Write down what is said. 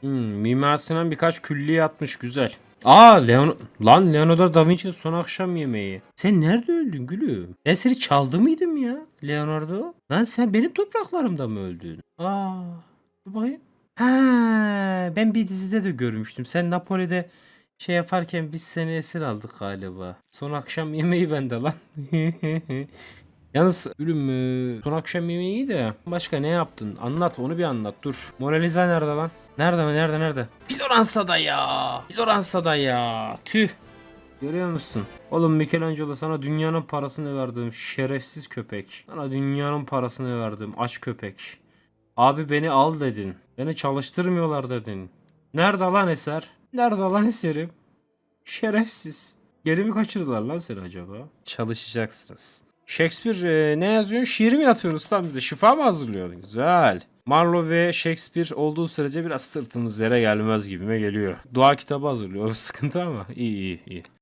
Hmm, Mimar Sinan birkaç külliye atmış güzel. Aa Leon lan Leonardo da Vinci'nin son akşam yemeği. Sen nerede öldün gülüm? Ben seni çaldı mıydım ya Leonardo? Lan sen benim topraklarımda mı öldün? Aa dur bakayım. Ha ben bir dizide de görmüştüm. Sen Napoli'de şey yaparken biz seni esir aldık galiba. Son akşam yemeği bende lan. Yalnız gülüm e, son akşam yemeği de başka ne yaptın? Anlat onu bir anlat dur. Mona Lisa nerede lan? Nerede mi nerede nerede? Floransa'da ya. Floransa'da ya. Tüh. Görüyor musun? Oğlum Michelangelo sana dünyanın parasını verdim şerefsiz köpek. Sana dünyanın parasını verdim aç köpek. Abi beni al dedin. Beni çalıştırmıyorlar dedin. Nerede lan eser? Nerede lan eserim? Şerefsiz. Geri mi kaçırdılar lan seni acaba? Çalışacaksınız. Shakespeare e, ne yazıyor? Şiir mi atıyorsun ustam bize? Şifa mı hazırlıyordun? Güzel. Marlowe ve Shakespeare olduğu sürece biraz sırtımız yere gelmez gibime geliyor. Dua kitabı hazırlıyor. O sıkıntı ama iyi iyi iyi.